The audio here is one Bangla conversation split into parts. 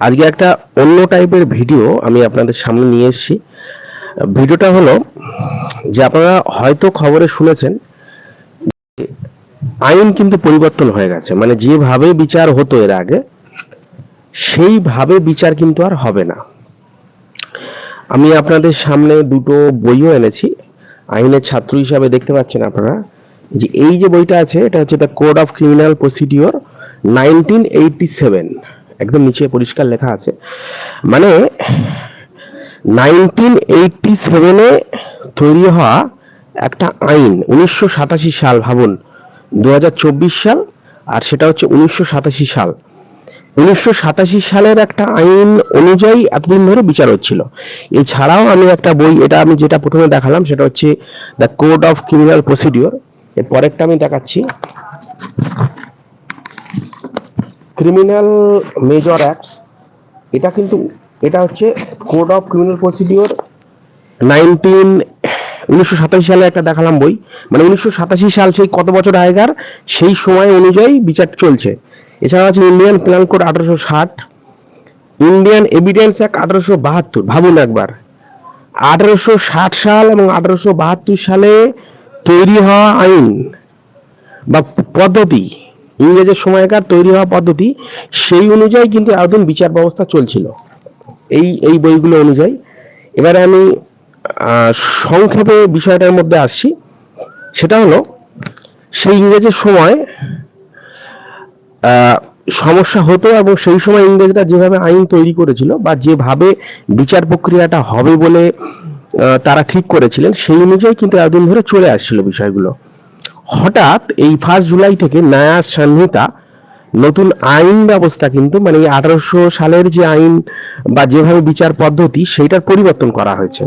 আজকে একটা অন্য টাইপের ভিডিও আমি আপনাদের সামনে নিয়ে এসেছি। ভিডিওটা হলো যে আপনারা হয়তো খবরে শুনেছেন আইন কিন্তু পরিবর্তন হয়ে গেছে। মানে যেভাবে বিচার হতো এর আগে, সেইভাবে বিচার কিন্তু আর হবে না। আমি আপনাদের সামনে দুটো বইও এনেছি। আইনের ছাত্র হিসাবে দেখতে পাচ্ছেন আপনারা যে এই যে বইটা আছে, এটা হচ্ছে the code of criminal procedure nineteen eighty seven একদম নিচে পরিষ্কার লেখা আছে। মানে নাইনটিন এইটটি সেভেনে তৈরি হওয়া একটা আইন, উনিশশো সাতাশি সাল ভাবুন দু হাজার চব্বিশ সাল, আর সেটা হচ্ছে উনিশশো সাতাশি সাল। উনিশশো সাতাশি সালের একটা আইন অনুযায়ী এতদিন ধরে বিচার হচ্ছিল। এছাড়াও আমি একটা বই, এটা আমি যেটা প্রথমে দেখালাম, সেটা হচ্ছে the code of criminal procedure এর পরেরটা আমি দেখাচ্ছি। ক্রিমিনাল মেজর অ্যাক্টস এটা কিন্তু, এটা হচ্ছে code of criminal procedure nineteen উনিশশো সাতাশি সালে একটা দেখালাম বই। মানে উনিশশো সাতাশি সাল সেই কত বছর আগেকার, সেই সময় অনুযায়ী বিচার চলছে। এছাড়া আছে ইন্ডিয়ান প্ল্যান কোড আঠারোশো ষাট ইন্ডিয়ান এভিডেন্স অ্যাক্ট আঠারোশো বাহাত্তর, ভাবুন একবার। আঠারোশো ষাট সাল এবং আঠারোশো বাহাত্তর সালে তৈরি হওয়া আইন বা পদ্ধতি ইংরেজের সময়কার তৈরি হওয়া পদ্ধতি, সেই অনুযায়ী কিন্তু এতদিন বিচার ব্যবস্থা চলছিল। এই এই বইগুলো অনুযায়ী। এবারে আমি সংক্ষেপে বিষয়টার মধ্যে আসছি। সেটা হলো, সেই ইংরেজের সময় সমস্যা হতো এবং সেই সময় ইংরেজরা যেভাবে আইন তৈরি করেছিল বা যেভাবে বিচার প্রক্রিয়াটা হবে বলে তারা ঠিক করেছিলেন, সেই অনুযায়ী কিন্তু এতদিন ধরে চলে আসছিল বিষয়গুলো। হঠাৎ এই ফার্স্ট জুলাই থেকে নয়া সংহিতা নতুন আইন ব্যবস্থা কিন্তু মানে আঠারোশো সালের যে আইন বা যেভাবে বিচার পদ্ধতি সেইটার পরিবর্তন করা হয়েছে।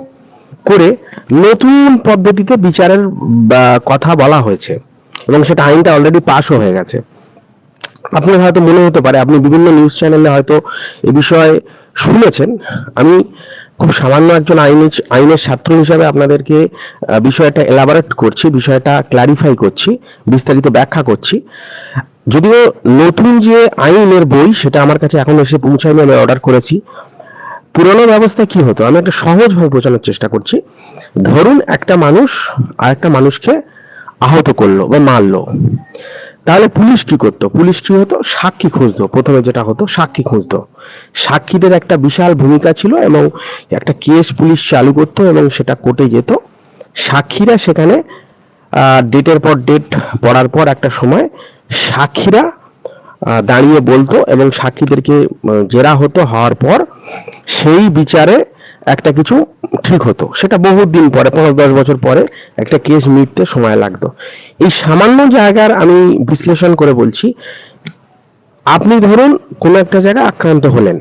করে নতুন পদ্ধতিতে বিচারের কথা বলা হয়েছে। এবং সেটা আইনটা অলরেডি পাশও হয়ে গেছে। আপনার হয়তো মনে হতে পারে, আপনি বিভিন্ন নিউজ চ্যানেলে হয়তো এ বিষয়ে শুনেছেন। আমি খুব সামান্য একজন আইনের আইনের ছাত্র হিসাবে আপনাদেরকে বিষয়টা এলাবারেট করছি, বিষয়টা ক্লারিফাই করছি, বিস্তারিত ব্যাখ্যা করছি। যদিও নতুন যে আইনের বই, সেটা আমার কাছে এখন এসে পৌঁছায়নি, আমি অর্ডার করেছি। পুরনো ব্যবস্থা কি হতো? আমি একটা সহজভাবে বোঝানোর চেষ্টা করছি। ধরুন একটা মানুষ আর একটা মানুষকে আহত করল বা মারলো। তাহলে পুলিশ কি করতো? পুলিশ কি হতো? সাক্ষী খুঁজতো। প্রথমে যেটা হতো, সাক্ষী খুঁজতো। সাক্ষীদের একটা বিশাল ভূমিকা ছিল এবং একটা কেস পুলিশ চালু করতো এবং সেটা কোর্টে যেত। সাক্ষীরা সেখানে ডেটের পর ডেট পড়ার পর একটা সময় সাক্ষীরা দাঁড়িয়ে বলতো এবং সাক্ষীদেরকে জেরা হতো হওয়ার পর সেই বিচারে একটা কিছু ঠিক হতো। সেটা বহুত দিন পরে পাঁচ দশ বছর পরে একটা কেস মিটতে সময় লাগতো। এই সামান্য জায়গার আমি বিশ্লেষণ করে বলছি, আপনি ধরুন কোনো একটা জায়গায় আক্রান্ত হলেন।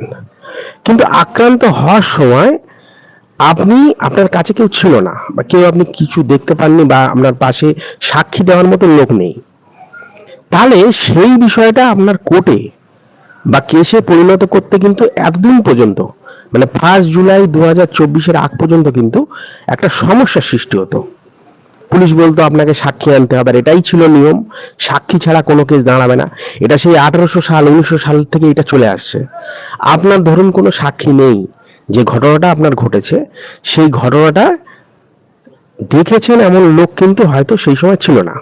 কিন্তু আক্রান্ত হওয়ার সময় আপনি, আপনার কাছে কেউ ছিল না বা কেউ আপনি কিছু দেখতে পাননি বা আপনার পাশে সাক্ষী দেওয়ার মতো লোক নেই। তাহলে সেই বিষয়টা আপনার কোর্টে বা কেসে পরিণত করতে কিন্তু এতদিন পর্যন্ত মানে ফার্স্ট জুলাই দু হাজার চব্বিশের আগ পর্যন্ত কিন্তু একটা সমস্যার সৃষ্টি হতো। পুলিশ বলতো, আপনাকে সাক্ষী আনতে হবে। আর এটাই ছিল নিয়ম। সাক্ষী ছাড়া কোনো কেস দাঁড়াবে না। এটা সেই আঠারোশো সাল, উনিশশো সাল থেকে এটা চলে আসছে। আপনার ধরুন কোনো সাক্ষী নেই, যে ঘটনাটা আপনার ঘটেছে, সেই ঘটনাটা দেখেছেন এমন লোক কিন্তু হয়তো সেই সময় ছিল না।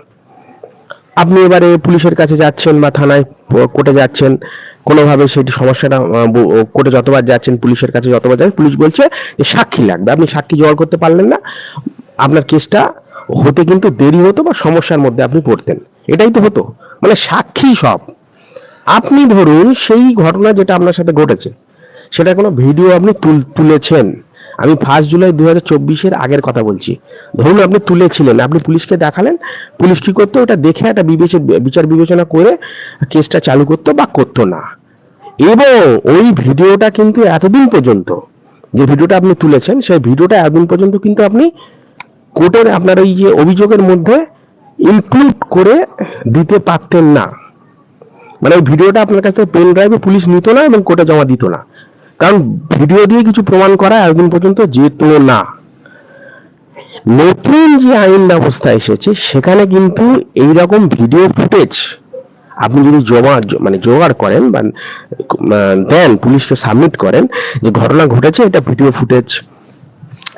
আপনি এবারে পুলিশের কাছে যাচ্ছেন বা থানায় কোর্টে যাচ্ছেন কোনোভাবে সেটি সমস্যাটা কোর্টে যতবার যাচ্ছেন, পুলিশের কাছে যতবার যাচ্ছেন, পুলিশ বলছে যে সাক্ষী লাগবে। আপনি সাক্ষী জোগাড় করতে পারলেন না। আপনার কেসটা হতে কিন্তু দেরি হতো বা সমস্যার মধ্যে আপনি পড়তেন। এটাই তো হতো। মানে সাক্ষী সব। আপনি ধরুন সেই ঘটনা যেটা আপনার সাথে ঘটেছে সেটা কোনো ভিডিও আপনি তুল- তুলেছেন। আমি ফার্স্ট জুলাই দু হাজার আগের কথা বলছি। ধরুন আপনি তুলেছিলেন, আপনি পুলিশকে দেখালেন, পুলিশ কি করতো? ওটা দেখে একটা বিচার বিবেচনা করে কেসটা চালু করতো বা করতো না। এবং ওই ভিডিওটা কিন্তু এতদিন পর্যন্ত, যে ভিডিওটা আপনি তুলেছেন, সেই ভিডিওটা এতদিন পর্যন্ত কিন্তু আপনি কোর্টের আপনার ওই যে অভিযোগের মধ্যে ইনক্লুড করে দিতে পারতেন না। মানে ওই ভিডিওটা আপনার কাছ থেকে পেন ড্রাইভে পুলিশ নিত না এবং কোর্টে জমা দিত না। কারণ ভিডিও দিয়ে কিছু প্রমাণ করা এতদিন পর্যন্ত যেত না। নতুন যে আইন ব্যবস্থা এসেছে, সেখানে কিন্তু এইরকম ভিডিও ফুটেজ, আপনি যদি জমা মানে জোগাড় করেন বা দেন, পুলিশকে সাবমিট করেন যে ঘটনা ঘটেছে, এটা ভিডিও ফুটেজ।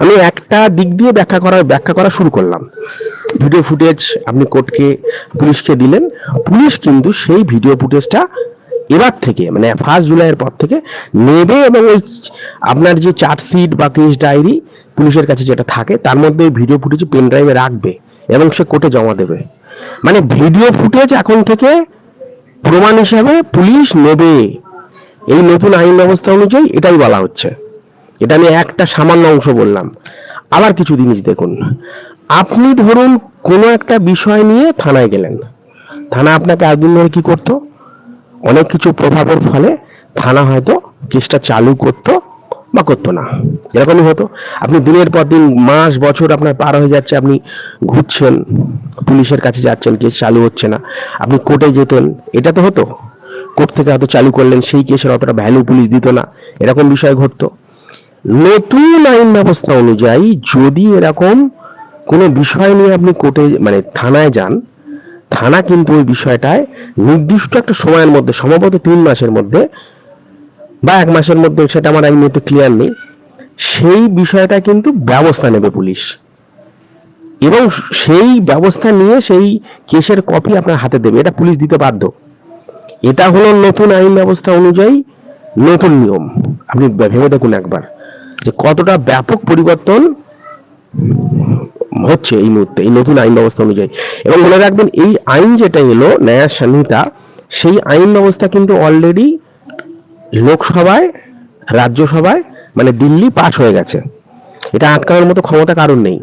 আমি একটা দিক দিয়ে ব্যাখ্যা করা ব্যাখ্যা করা শুরু করলাম। ভিডিও ফুটেজ, আপনি কোর্টকে, পুলিশকে দিলেন। পুলিশ কিন্তু সেই ভিডিও ফুটেজটা এবার থেকে মানে ফার্স্ট জুলাইয়ের পর থেকে নেবে এবং ওই আপনার যে চার্জশিট বা কেস ডায়েরি পুলিশের কাছে যেটা থাকে, তার মধ্যে ভিডিও ফুটেজ পেন ড্রাইভে রাখবে এবং সে কোর্টে জমা দেবে। মানে ভিডিও ফুটেজ এখন থেকে প্রমাণ হিসাবে পুলিশ নেবে। এই নতুন আইন ব্যবস্থা অনুযায়ী এটাই বলা হচ্ছে। এটা আমি একটা সামান্য অংশ বললাম। আবার কিছু জিনিস দেখুন। আপনি ধরুন কোনো একটা বিষয় নিয়ে থানায় গেলেন। থানা আপনাকে একদিন ধরে কি করতো? অনেক কিছু প্রভাবের ফলে থানা হয়তো কেসটা চালু করতো বা করতো না। এরকমই হতো। আপনি দিনের পর দিন, মাস, বছর আপনার পার হয়ে যাচ্ছে, আপনি ঘুরছেন, পুলিশের কাছে যাচ্ছেন, কেস চালু হচ্ছে না। আপনি কোর্টে যেতেন, এটা তো হতো। কোর্ট থেকে হয়তো চালু করলেন, সেই কেসের অতটা ভ্যালু পুলিশ দিত না। এরকম বিষয় ঘটতো। নতুন আইন ব্যবস্থা অনুযায়ী যদি এরকম কোনো বিষয় নিয়ে আপনি কোর্টে মানে থানায় যান থানা কিন্তু ওই বিষয়টায় নির্দিষ্ট একটা সময়ের মধ্যে, সম্ভবত তিন মাসের মধ্যে বা এক মাসের মধ্যে, সেটা আমার মুহূর্তে ক্লিয়ার নেই। সেই বিষয়টা কিন্তু ব্যবস্থা নেবে পুলিশ। এবং সেই ব্যবস্থা নিয়ে সেই কেসের কপি আপনার হাতে দেবে। এটা পুলিশ দিতে বাধ্য। এটা হলো নতুন আইন ব্যবস্থা অনুযায়ী নতুন নিয়ম। আপনি ভেবে দেখুন একবার যে কতটা ব্যাপক পরিবর্তন হচ্ছে এই মুহূর্তে, এই নতুন আইন ব্যবস্থা অনুযায়ী। এবং মনে রাখবেন, এই আইন যেটা এলো, ন্যায় সংহিতা সেই আইন ব্যবস্থা কিন্তু অলরেডি লোকসভায়, রাজ্যসভায় মানে দিল্লি পাশ হয়ে গেছে। এটা আটকানোর মতো ক্ষমতা কারণ নেই।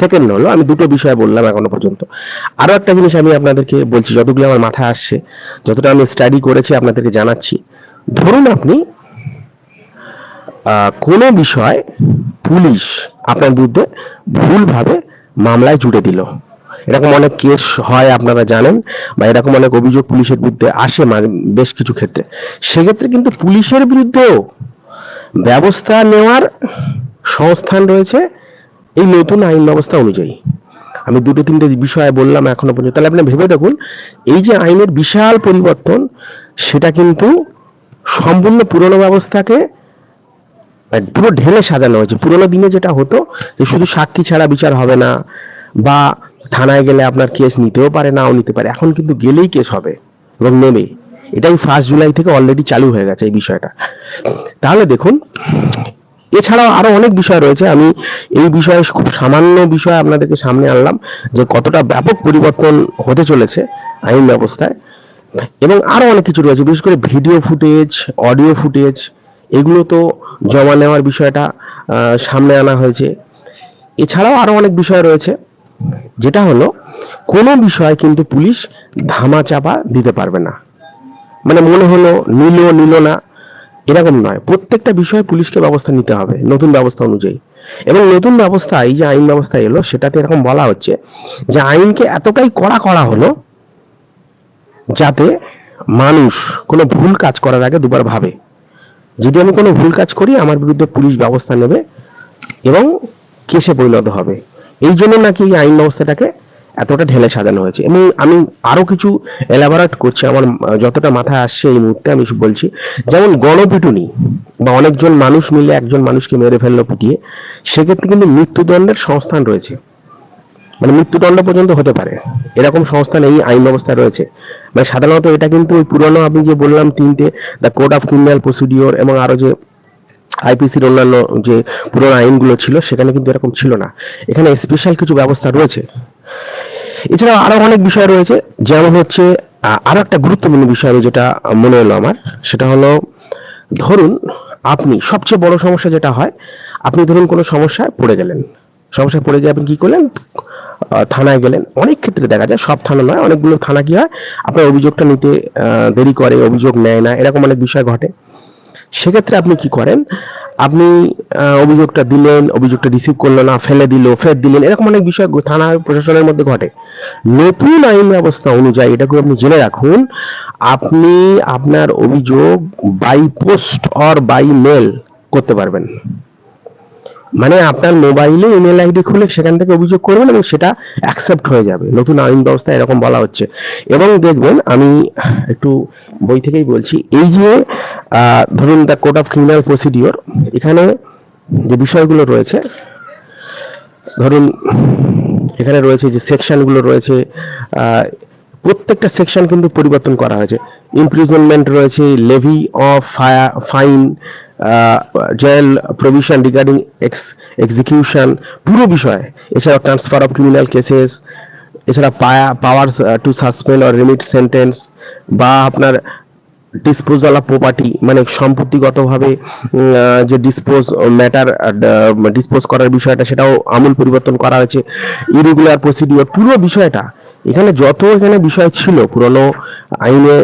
সেকেন্ড হলো, আমি দুটো বিষয় বললাম এখনও পর্যন্ত। আরও একটা জিনিস আমি আপনাদেরকে বলছি, যতগুলো আমার মাথায় আসছে, যতটা আমি স্টাডি করেছি, আপনাদেরকে জানাচ্ছি। ধরুন আপনি কোনো বিষয় পুলিশ আপনার বিরুদ্ধে ভুলভাবে মামলায় জুড়ে দিল। এরকম অনেক কেস হয় আপনারা জানেন বা এরকম অনেক অভিযোগ পুলিশের বিরুদ্ধে আসে বেশ কিছু ক্ষেত্রে। সেক্ষেত্রে কিন্তু পুলিশের বিরুদ্ধেও ব্যবস্থা নেওয়ার সংস্থান রয়েছে এই নতুন আইন ব্যবস্থা অনুযায়ী। আমি দুটো তিনটে বিষয় বললাম এখনও পর্যন্ত। তাহলে আপনি ভেবে দেখুন, এই যে আইনের বিশাল পরিবর্তন, সেটা কিন্তু সম্পূর্ণ পুরনো ব্যবস্থাকে পুরো ঢেলে সাজানো হয়েছে। পুরোনো দিনে যেটা হতো যে শুধু সাক্ষী ছাড়া বিচার হবে না, বা থানায় গেলে আপনার কেস নিতেও পারে, নাও নিতে পারে, এখন কিন্তু গেলেই কেস হবে এবং নেবে। এটাই ফার্স্ট জুলাই থেকে অলরেডি চালু হয়ে গেছে এই বিষয়টা। তাহলে দেখুন, এছাড়াও আরও অনেক বিষয় রয়েছে। আমি এই বিষয়ে খুব সামান্য বিষয় আপনাদেরকে সামনে আনলাম যে কতটা ব্যাপক পরিবর্তন হতে চলেছে আইন ব্যবস্থায়। এবং আরও অনেক কিছু রয়েছে, বিশেষ করে ভিডিও ফুটেজ, অডিও ফুটেজ এগুলো তো জমা নেওয়ার বিষয়টা সামনে আনা হয়েছে। এছাড়াও আরও অনেক বিষয় রয়েছে, যেটা হলো, কোনো বিষয় কিন্তু পুলিশ ধামা চাপা দিতে পারবে না। মানে মনে হলো নিল নিল না, এরকম নয়। প্রত্যেকটা বিষয়ে পুলিশকে ব্যবস্থা নিতে হবে, নতুন ব্যবস্থা অনুযায়ী। এবং নতুন ব্যবস্থা এই যে আইন ব্যবস্থা এলো, সেটাতে এরকম বলা হচ্ছে যে আইনকে এতটাই কড়া করা হলো যাতে মানুষ কোনো ভুল কাজ করার আগে দুবার ভাবে। যদি আমি কোনো ভুল কাজ করি, আমার বিরুদ্ধে পুলিশ ব্যবস্থা নেবে এবং কেসে পরিণত হবে। এই জন্য নাকি এই আইন ব্যবস্থাটাকে এতটা ঢেলে সাজানো হয়েছে। এবং আমি আরও কিছু এলাবোরেট করছি, আমার যতটা মাথায় আসছে এই মুহূর্তে আমি বলছি, যেমন গণপিটুনি বা অনেকজন মানুষ মিলে একজন মানুষকে মেরে ফেলল পিটিয়ে সেক্ষেত্রে কিন্তু মৃত্যুদণ্ডের সংস্থান রয়েছে। মানে মৃত্যুদণ্ড পর্যন্ত হতে পারে। এরকম সংস্থান এই আইন ব্যবস্থা রয়েছে। মানে সাধারণত এটা কিন্তু ওই পুরনো, আমি যে বললাম তিনটে the code of criminal procedure এবং আরও যে আইপিসির অন্যান্য যে পুরনো আইনগুলো ছিল, সেখানে কিন্তু এরকম ছিল না। এখানে স্পেশাল কিছু ব্যবস্থা রয়েছে। এছাড়াও আরও অনেক বিষয় রয়েছে, যেমন হচ্ছে আরও একটা গুরুত্বপূর্ণ বিষয় যেটা মনে হলো আমার, সেটা হলো, ধরুন আপনি, সবচেয়ে বড় সমস্যা যেটা হয়, আপনি ধরুন কোনো সমস্যায় পড়ে গেলেন। সমস্যায় পড়ে গিয়ে আপনি কি করলেন? থানায় গেলেন। অনেক ক্ষেত্রে দেখা যায়, সব থানা নয়, অনেকগুলো থানা কি হয়, আপনার অভিযোগটা নিতে দেরি করে, অভিযোগ নেয় না, এরকম অনেক বিষয় ঘটে। সেক্ষেত্রে আপনি কি করেন? আপনি অভিযোগটা দিলেন, অভিযোগটা রিসিভ করল না, ফেলে দিল ফের দিলেন, এরকম অনেক বিষয় থানা প্রশাসনের মধ্যে ঘটে। নতুন আইন ব্যবস্থা অনুযায়ী, এটাকে আপনি জেনে রাখুন, আপনি আপনার অভিযোগ by post or by mail করতে পারবেন। মানে আপনার মোবাইলে ইমেল আইডি খুলে সেখান থেকে অভিযোগ করবেন এবং সেটা অ্যাকসেপ্ট হয়ে যাবে। নতুন আইন ব্যবস্থা এরকম বলা হচ্ছে। এবং দেখবেন আমি একটু বই থেকেই বলছি, এই যে ধরুন the code of criminal procedure এখানে যে বিষয়গুলো রয়েছে, ধরুন এখানে রয়েছে যে সেকশনগুলো রয়েছে প্রত্যেকটা সেকশন কিন্তু পরিবর্তন করা হয়েছে। ইমপ্রিজনমেন্ট রয়েছে levy of fire fine jail provision regarding ex execution পুরো বিষয়। এছাড়া ট্রান্সফার অফ ক্রিমিনাল কেসেস এছাড়া power to suspend or remit sentence বা আপনার ডিসপোজাল অফ প্রপার্টি মানে সম্পত্তিগতভাবে যে ডিসপোজ ম্যাটার ডিসপোজ করার বিষয়টা, সেটাও আমূল পরিবর্তন করা হয়েছে। ইরেগুলার প্রসিডিওর পুরো বিষয়টা এখানে যত এখানে বিষয় ছিল, পুরনো আইনে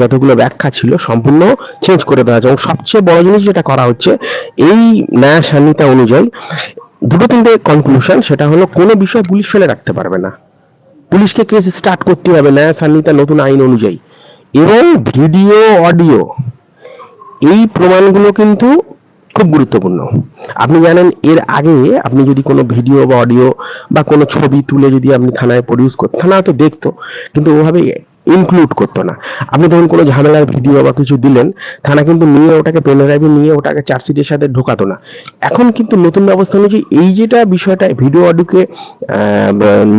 যতগুলো ব্যাখ্যা ছিল, সম্পূর্ণ চেঞ্জ করে দেওয়া হয়েছে। এবং সবচেয়ে বড় জিনিস যেটা করা হচ্ছে, এই ন্যায় সান্নিতা অনুযায়ী দুটো তিনটে কনক্লুশন সেটা হলো কোনো বিষয় পুলিশ ফেলে রাখতে পারবে না। পুলিশকে কেস স্টার্ট করতে হবে ন্যায় সান্নিতা নতুন আইন অনুযায়ী। এবং ভিডিও, অডিও, এই প্রমাণগুলো কিন্তু খুব গুরুত্বপূর্ণ। আপনি জানেন, এর আগে আপনি যদি কোনো ভিডিও বা অডিও বা কোনো ছবি তুলে যদি আপনি থানায় প্রডিউস করতেন থানা হয়তো দেখতো, কিন্তু ওভাবে ইনক্লুড করতো না। আপনি ধরুন কোনো ঝামেলার ভিডিও বা কিছু দিলেন, থানা কিন্তু নিয়ে ওটাকে পেন ড্রাইভে নিয়ে ওটাকে চার্জশিটের সাথে ঢোকাতো না। এখন কিন্তু নতুন ব্যবস্থা অনুযায়ী এই যেটা বিষয়টা ভিডিও অডিওকে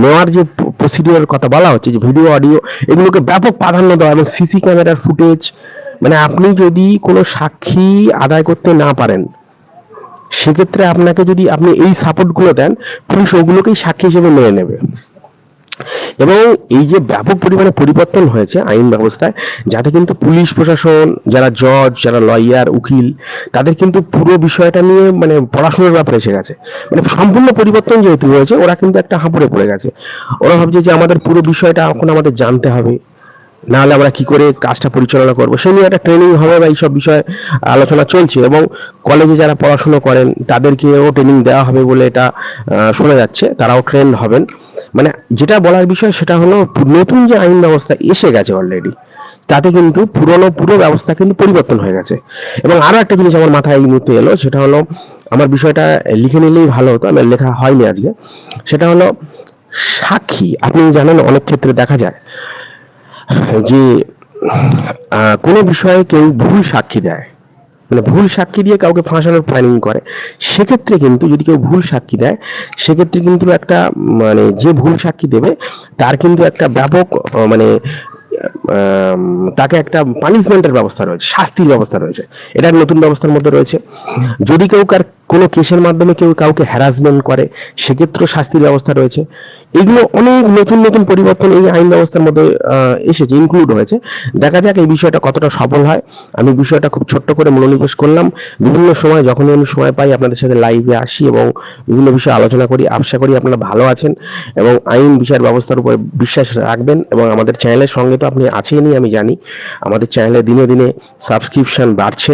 নেওয়ার যে প্রসিডিওর কথা বলা হচ্ছে, যে ভিডিও অডিও এগুলোকে ব্যাপক প্রাধান্য দেওয়া এবং সিসি ক্যামেরার ফুটেজ মানে আপনি যদি কোনো সাক্ষী আদায় করতে না পারেন, সেক্ষেত্রে আপনাকে যদি আপনি এই সাপোর্টগুলো দেন, পুলিশ ওগুলোকেই সাক্ষী হিসেবে মেনে নেবে। এবং এই যে ব্যাপক পরিমাণে পরিবর্তন হয়েছে আইন ব্যবস্থায়, যাতে কিন্তু পুলিশ প্রশাসন, যারা জজ যারা লয়ার উকিল, তাদের কিন্তু পুরো বিষয়টা নিয়ে মানে পড়াশোনার ব্যাপারে এসে গেছে। মানে সম্পূর্ণ পরিবর্তন যেহেতু হয়েছে, ওরা কিন্তু একটা হাঁপুড়ে পড়ে গেছে। ওরা ভাবছে যে আমাদের পুরো বিষয়টা এখন আমাদের জানতে হবে। নাহলে আমরা কি করে কাজটা পরিচালনা করব? সে নিয়ে একটা ট্রেনিং হবে বা এইসব বিষয়ে আলোচনা চলছে এবং কলেজে যারা পড়াশোনা করেন, তাদেরকেও ট্রেনিং দেওয়া হবে বলে এটা শোনা যাচ্ছে। তারাও ট্রেন হবেন। মানে যেটা বলার বিষয় সেটা হলো, নতুন যে আইন ব্যবস্থা এসে গেছে অলরেডি তাতে কিন্তু পুরনো, পুরো ব্যবস্থা কিন্তু পরিবর্তন হয়ে গেছে। এবং আরও একটা জিনিস আমার মাথায় এই মুহূর্তে এলো, সেটা হলো, আমার বিষয়টা লিখে নিলেই ভালো হতো, আমার লেখা হয়নি আজকে। সেটা হলো সাক্ষী, আপনি জানেন অনেক ক্ষেত্রে দেখা যায় যে কোনো বিষয়ে কেউ ভুল সাক্ষী দেয় মানে ভুল সাক্ষী দিয়ে কাউকে ফাঁসানোর প্ল্যানিং করে, সেক্ষেত্রে কিন্তু যদি কেউ ভুল সাক্ষী দেয়, সেক্ষেত্রে কিন্তু একটা মানে যে ভুল সাক্ষী দেবে, তার কিন্তু একটা ব্যাপক মানে তাকে একটা পানিশমেন্টের ব্যবস্থা রয়েছে, শাস্তির ব্যবস্থা রয়েছে। এটা নতুন ব্যবস্থার মধ্যে রয়েছে। যদি কেউ কার কোনো কেসের মাধ্যমে কেউ কাউকে হ্যারাসমেন্ট করে, সেক্ষেত্রেও শাস্তির ব্যবস্থা রয়েছে। এগুলো অনেক নতুন নতুন পরিবর্তন এই আইন ব্যবস্থার মধ্যে এসেছে ইনক্লুড হয়েছে। দেখা যাক এই বিষয়টা কতটা সফল হয়। আমি বিষয়টা খুব ছোট্ট করে মনোনিবেশ করলাম। বিভিন্ন সময় যখনই আমি সময় পাই আপনাদের সাথে লাইভে আসি এবং বিভিন্ন বিষয়ে আলোচনা করি, আশা করি আপনারা ভালো আছেন এবং আইন বিচার ব্যবস্থার উপরে বিশ্বাস রাখবেন এবং আমাদের চ্যানেলের সঙ্গে তো আপনি আছেনই, আমি জানি। আমাদের চ্যানেলে দিনে দিনে সাবস্ক্রিপশন বাড়ছে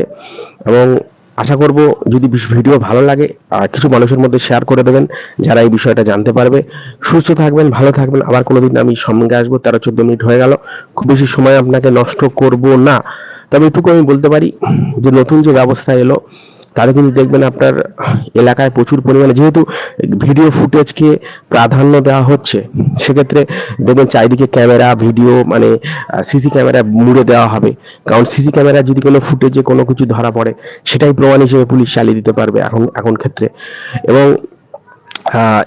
এবং আশা করব যদি ভিডিও ভালো লাগে কিছু মানুষের মধ্যে শেয়ার করে দেবেন, যারা এই বিষয়টা জানতে পারবে। সুস্থ থাকবেন, ভালো থাকবেন। আবার কোনোদিন আমি সঙ্গে আসব তেরো চোদ্দ মিনিট হয়ে গেল। খুব বেশি সময় আপনাকে নষ্ট করব না। তবে এটুকু আমি বলতে পারি যে নতুন যে ব্যবস্থা এলো তাতে কিন্তু দেখবেন আপনার এলাকায় প্রচুর পরিমাণে যেহেতু ভিডিও ফুটেজকে প্রাধান্য দেওয়া হচ্ছে, সেক্ষেত্রে দেখবেন চারিদিকে ক্যামেরা ভিডিও মানে সিসি ক্যামেরা মুড়ে দেওয়া হবে। কারণ সিসি ক্যামেরা যদি কোনো ফুটেজে কোনো কিছু ধরা পড়ে, সেটাই প্রমাণ হিসেবে পুলিশ চালিয়ে দিতে পারবে এখন এখন ক্ষেত্রে। এবং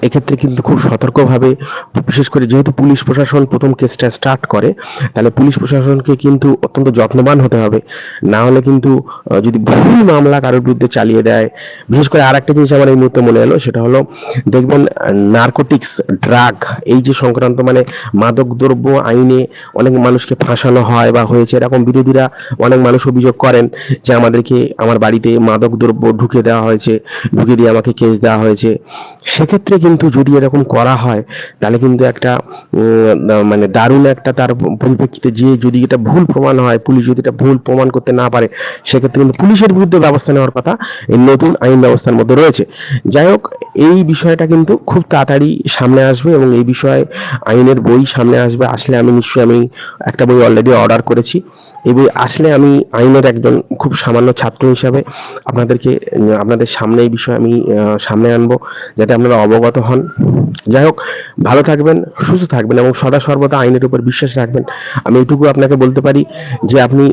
এক্ষেত্রে কিন্তু খুব সতর্কভাবে, বিশেষ করে যেহেতু পুলিশ প্রশাসন প্রথম কেসটা স্টার্ট করে, তাহলে পুলিশ প্রশাসনকে কিন্তু অত্যন্ত যত্নবান হতে হবে। না হলে কিন্তু যদি ভুল মামলা কারোর বিরুদ্ধে চালিয়ে দেয়, বিশেষ করে আরেকটা জিনিস আমার এই মুহূর্তে মনে এলো, সেটা হলো, দেখবেন নার্কোটিক্স ড্রাগ এই যে সংক্রান্ত মানে মাদক দ্রব্য আইনে অনেক মানুষকে ফাঁসানো হয় বা হয়েছে, এরকম বিরোধীরা অনেক মানুষ অভিযোগ করেন যে আমাদেরকে, আমার বাড়িতে মাদক দ্রব্য ঢুকে দেওয়া হয়েছে ঢুকে দিয়ে আমাকে কেস দেওয়া হয়েছে। সেক্ষেত্রে কিন্তু যদি এরকম করা হয়, তাহলে কিন্তু একটা মানে দারুণ একটা তার পরিপ্রেক্ষিতে যে যদি এটা ভুল প্রমাণ হয়, পুলিশ যদি এটা ভুল প্রমাণ করতে না পারে, সেক্ষেত্রে কিন্তু পুলিশের বিরুদ্ধে ব্যবস্থা নেওয়ার কথা এই নতুন আইন ব্যবস্থার মধ্যে রয়েছে। যাই হোক, এই বিষয়টা কিন্তু খুব তাড়াতাড়ি সামনে আসবে এবং এই বিষয়ে আইনের বই সামনে আসবে, আসলে আমি নিশ্চয়ই আমি একটা বই অলরেডি অর্ডার করেছি। এই আসলে আমি আইনের একজন খুব সামান্য ছাত্র হিসাবে আপনাদেরকে, আপনাদের সামনে এই বিষয়ে আমি সামনে আনব, যাতে আপনারা অবগত হন। যাই হোক, ভালো থাকবেন, সুস্থ থাকবেন এবং সদা সর্বদা আইনের উপর বিশ্বাস রাখবেন। আমি এটুকু আপনাকে বলতে পারি যে আপনি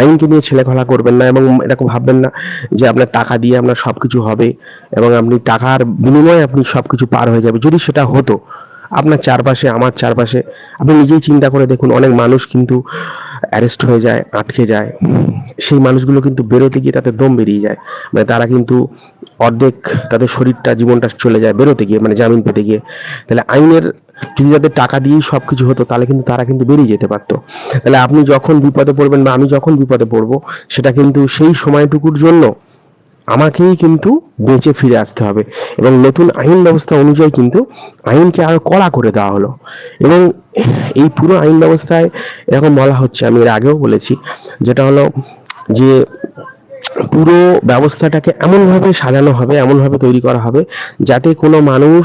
আইনকে নিয়ে ছেলেখেলা করবেন না এবং এরকম ভাববেন না যে আপনার টাকা দিয়ে আপনার সবকিছু হবে এবং আপনি টাকার বিনিময়ে আপনি সবকিছু পার হয়ে যাবে। যদি সেটা হতো, আপনার চারপাশে, আমার চারপাশে, আপনি নিজেই চিন্তা করে দেখুন, অনেক মানুষ কিন্তু অ্যারেস্ট হয়ে যায়, আটকে যায়। সেই মানুষগুলো কিন্তু বেরোতে গিয়ে তাদের দম বেরিয়ে যায়। মানে তারা কিন্তু অর্ধেক তাদের শরীরটা, জীবনটা চলে যায় বেরোতে গিয়ে মানে জামিন পেতে গিয়ে। তাহলে আইনের যদি তাদের টাকা দিয়েই সব কিছু হতো, তাহলে কিন্তু তারা কিন্তু বেরিয়ে যেতে পারতো। তাহলে আপনি যখন বিপদে পড়বেন বা আমি যখন বিপদে পড়ব, সেটা কিন্তু সেই সময়টুকুর জন্য আমাকেই কিন্তু বেঁচে ফিরে আসতে হবে। এবং নতুন আইন ব্যবস্থা অনুযায়ী কিন্তু আইনকে আরও কড়া করে দেওয়া হলো। এবং এই পুরো আইন ব্যবস্থায় এরকম বলা হচ্ছে, আমি এর আগেও বলেছি, যেটা হলো যে পুরো ব্যবস্থাটাকে এমনভাবে সাজানো হবে, এমনভাবে তৈরি করা হবে, যাতে কোনো মানুষ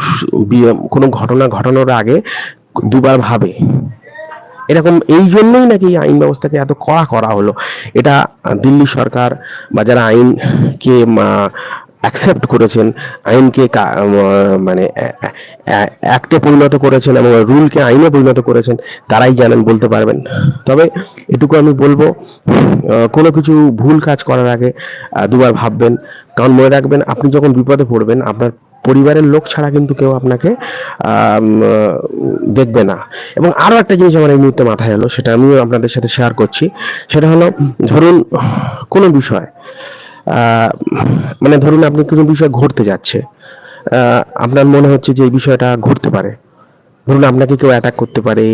কোনো ঘটনা ঘটানোর আগে দুবার ভাবে। এরকম এই জন্যই নাকি আইন ব্যবস্থাকে এত কড়া করা হলো। এটা দিল্লি সরকার বা যারা আইনকে অ্যাকসেপ্ট করেছেন, আইনকে মানে অ্যাক্টে পরিণত করেছেন এবং রুলকে আইনে পরিণত করেছেন, তারাই জানেন, বলতে পারবেন। তবে এটুকু আমি বলব কোনো কিছু ভুল কাজ করার আগে দুবার ভাববেন। কারণ মনে রাখবেন, আপনি যখন বিপদে পড়বেন, আপনার পরিবারের লোক ছাড়া কিন্তু কেউ আপনাকে দেখবে না। এবং আরও একটা জিনিস আমার এই মুহূর্তে মাথায় এলো, সেটা আমিও আপনাদের সাথে শেয়ার করছি। সেটা হলো, ধরুন, কোনো বিষয় মানে ধরুন আপনি কোনো বিষয় ঘটতে যাচ্ছে আপনার মনে হচ্ছে যে এই বিষয়টা ঘটতে পারে। ধরুন আপনাকে কেউ অ্যাটাক করতে পারে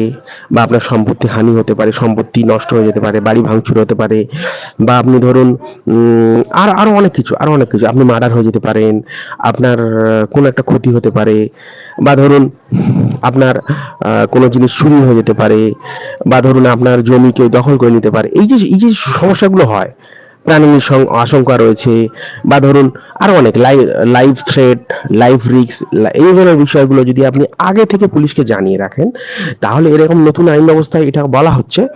বা আপনার সম্পত্তি হানি হতে পারে, সম্পত্তি নষ্ট হয়ে যেতে পারে, বাড়ি ভাঙচুর হতে পারে বা আপনি ধরুন আর, আরও অনেক কিছু, আরও অনেক কিছু, আপনি মার্ডার হয়ে যেতে পারেন, আপনার কোনো একটা ক্ষতি হতে পারে বা ধরুন আপনার কোনো জিনিস চুরি হয়ে যেতে পারে বা ধরুন আপনার জমি কেউ দখল করে নিতে পারে। এই যে এই যে সমস্যাগুলো হয় প্রাণীর সং- আশঙ্কা রয়েছে বা ধরুন আরও অনেক লাইফ থ্রেট লাইফ রিস্ক এই ধরনের বিষয়গুলো যদি আপনি আগে থেকে পুলিশকে জানিয়ে রাখেন, তাহলে এরকম নতুন আইন ব্যবস্থায় এটা বলা হচ্ছে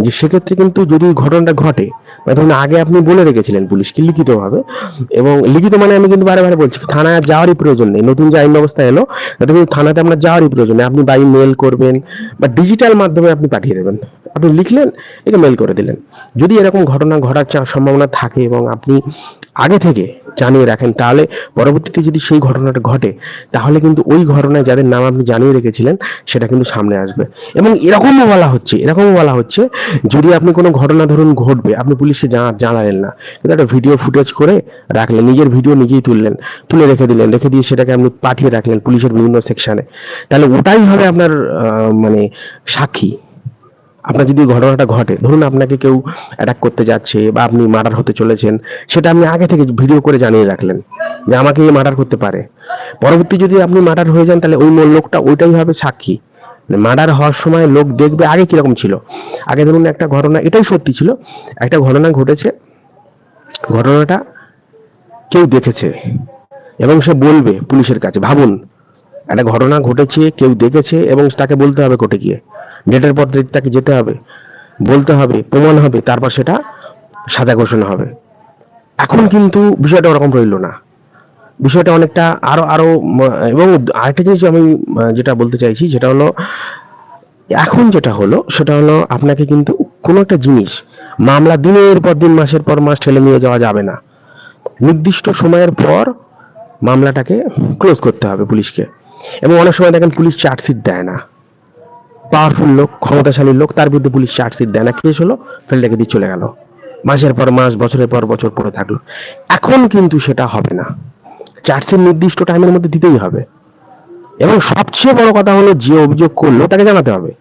যে সেক্ষেত্রে কিন্তু যদি ঘটনাটা ঘটে, বা ধরুন আগে আপনি বলে রেখেছিলেন পুলিশকে লিখিতভাবে, এবং লিখিত মানে আমি কিন্তু বারে বারে বলছি থানায় যাওয়ারই প্রয়োজন নেই, নতুন যে আইন ব্যবস্থা এলো, তাতে কিন্তু থানাতে আপনার যাওয়ারই প্রয়োজন নেই, আপনি বাই মেল করবেন বা ডিজিটাল মাধ্যমে আপনি পাঠিয়ে দেবেন। আপনি লিখলেন এটা মেল করে দিলেন। যদি এরকম ঘটনা ঘটার সম্ভাবনা থাকে এবং আপনি আগে থেকে জানিয়ে রাখেন, তাহলে পরবর্তীতে যদি সেই ঘটনাটা ঘটে, তাহলে কিন্তু ওই ঘটনায় যাদের নাম আপনি জানিয়ে রেখেছিলেন, সেটা কিন্তু সামনে আসবে। এবং এরকমও বলা হচ্ছে, এরকমও বলা হচ্ছে, যদি আপনি কোনো ঘটনা ধরুন ঘটবে, আপনি পুলিশকে জানা জানালেন না, কিন্তু একটা ভিডিও ফুটেজ করে রাখলেন, নিজের ভিডিও নিজেই তুললেন, তুলে রেখে দিলেন, রেখে দিয়ে সেটাকে আপনি পাঠিয়ে রাখলেন পুলিশের বিভিন্ন সেকশনে তাহলে ওটাই হবে আপনার মানে সাক্ষী। আপনার যদি ঘটনাটা ঘটে, ধরুন আপনাকে কেউ অ্যাটাক করতে যাচ্ছে বা আপনি মার্ডার হতে চলেছেন, সেটা আপনি আগে থেকে ভিডিও করে জানিয়ে রাখলেন যে আমাকে এই মার্ডার করতে পারে। পরবর্তী যদি আপনি মার্ডার হয়ে যান, তাহলে ওই লোকটা ওইটাই হবে সাক্ষী। মার্ডার হওয়ার সময় লোক দেখবে আগে কীরকম ছিল। আগে ধরুন একটা ঘটনা, এটাই সত্যি ছিল। একটা ঘটনা ঘটেছে, ঘটনাটা কেউ দেখেছে এবং সে বলবে পুলিশের কাছে, ভাবুন, একটা ঘটনা ঘটেছে, কেউ দেখেছে এবং তাকে বলতে হবে কোর্টে গিয়ে। ডেটের পর date তাকে যেতে হবে, বলতে হবে, প্রমাণ হবে, তারপর সেটা সাজা ঘোষণা হবে। এখন কিন্তু বিষয়টা ওরকম রইল না। বিষয়টা অনেকটা আরও আরও এবং আরেকটা জিনিস আমি যেটা বলতে চাইছি যেটা হলো, এখন যেটা হলো, সেটা হলো আপনাকে কিন্তু কোনো একটা জিনিস, মামলা দিনের পর দিন, মাসের পর মাস ঠেলে নিয়ে যাওয়া যাবে না। নির্দিষ্ট সময়ের পর মামলাটাকে ক্লোজ করতে হবে পুলিশকে। এবং অনেক সময় দেখেন পুলিশ চার্জশিট দেয় না। পাওয়ারফুল লোক, ক্ষমতাশালী লোক, তার বিরুদ্ধে পুলিশ চার্জশিট দেয় না। কেস হলো, ফেলটাকে দিয়ে চলে গেল। মাসের পর মাস, বছরের পর বছর পড়ে থাকল। এখন কিন্তু সেটা হবে না। চার্জশিট নির্দিষ্ট টাইমের মধ্যে দিতেই হবে। এবং সবচেয়ে বড় কথা হলো, যে অভিযোগ করল, তাকে জানাতে হবে।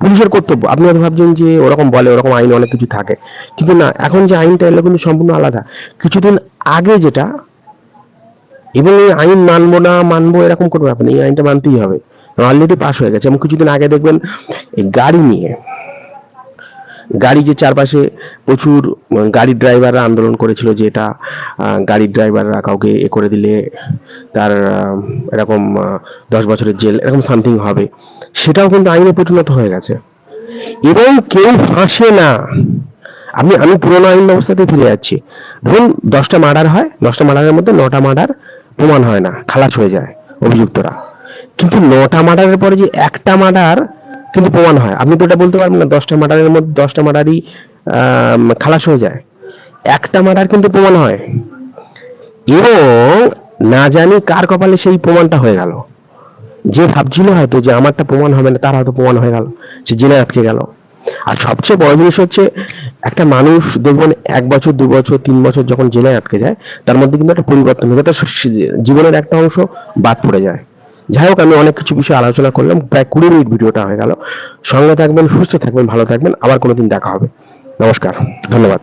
পুলিশের কর্তব্য। আপনি হয়তো ভাবছেন যে ওরকম বলে, ওরকম আইন অনেক কিছু থাকে। কিন্তু না, এখন যে আইনটা এলো কিন্তু সম্পূর্ণ আলাদা। কিছুদিন আগে যেটা, এবং এই আইন মানবো না মানবো এরকম কোনো ব্যাপার নেই। এই আইনটা মানতেই হবে। অলরেডি পাস হয়ে গেছে। এবং কিছুদিন আগে দেখবেন গাড়ি নিয়ে, গাড়ি যে চারপাশে প্রচুর গাড়ির ড্রাইভাররা আন্দোলন করেছিল যে এটা গাড়ির ড্রাইভাররা কাউকে এ করে দিলে তার এরকম দশ বছরের জেল, এরকম সামথিং হবে। সেটাও কিন্তু আইনে পরিণত হয়ে গেছে। এবং কেউ ফাঁসে না। আমি আমি পুরোনো আইন ব্যবস্থাতে ফিরে যাচ্ছি। ধরুন দশটা মার্ডার হয়, দশটা মার্ডারের মধ্যে নটা মার্ডার প্রমাণ হয় না, খালাস হয়ে যায় অভিযুক্তরা। কিন্তু নটা মার্ডারের পরে যে একটা মার্ডার কিন্তু প্রমাণ হয়। আপনি তো এটা বলতে পারবেন না, দশটা মার্ডারের মধ্যে, দশটা মার্ডারই খালাস হয়ে যায়। একটা মার্ডার কিন্তু প্রমাণ হয়। এবং না জানি কার কপালে সেই প্রমাণটা হয়ে গেল। যে ভাবছিল হয়তো যে আমারটা প্রমাণ হবে না, তার হয়তো প্রমাণ হয়ে গেল, সে জেলে আটকে গেল। আর সবচেয়ে বড় জিনিস হচ্ছে, একটা মানুষ দেখবেন এক বছর, দু বছর, তিন বছর যখন জেলে আটকে যায়, তার মধ্যে কিন্তু একটা পরিবর্তন হয়ে। তার জীবনের একটা অংশ বাদ পড়ে যায়। যাই হোক আমি অনেক কিছু বিষয়ে আলোচনা করলাম, প্রায় কুড়ি মিনিট ভিডিওটা হয়ে গেল। সঙ্গে থাকবেন, সুস্থ থাকবেন, ভালো থাকবেন, আবার কোনোদিন দেখা হবে। নমস্কার, ধন্যবাদ।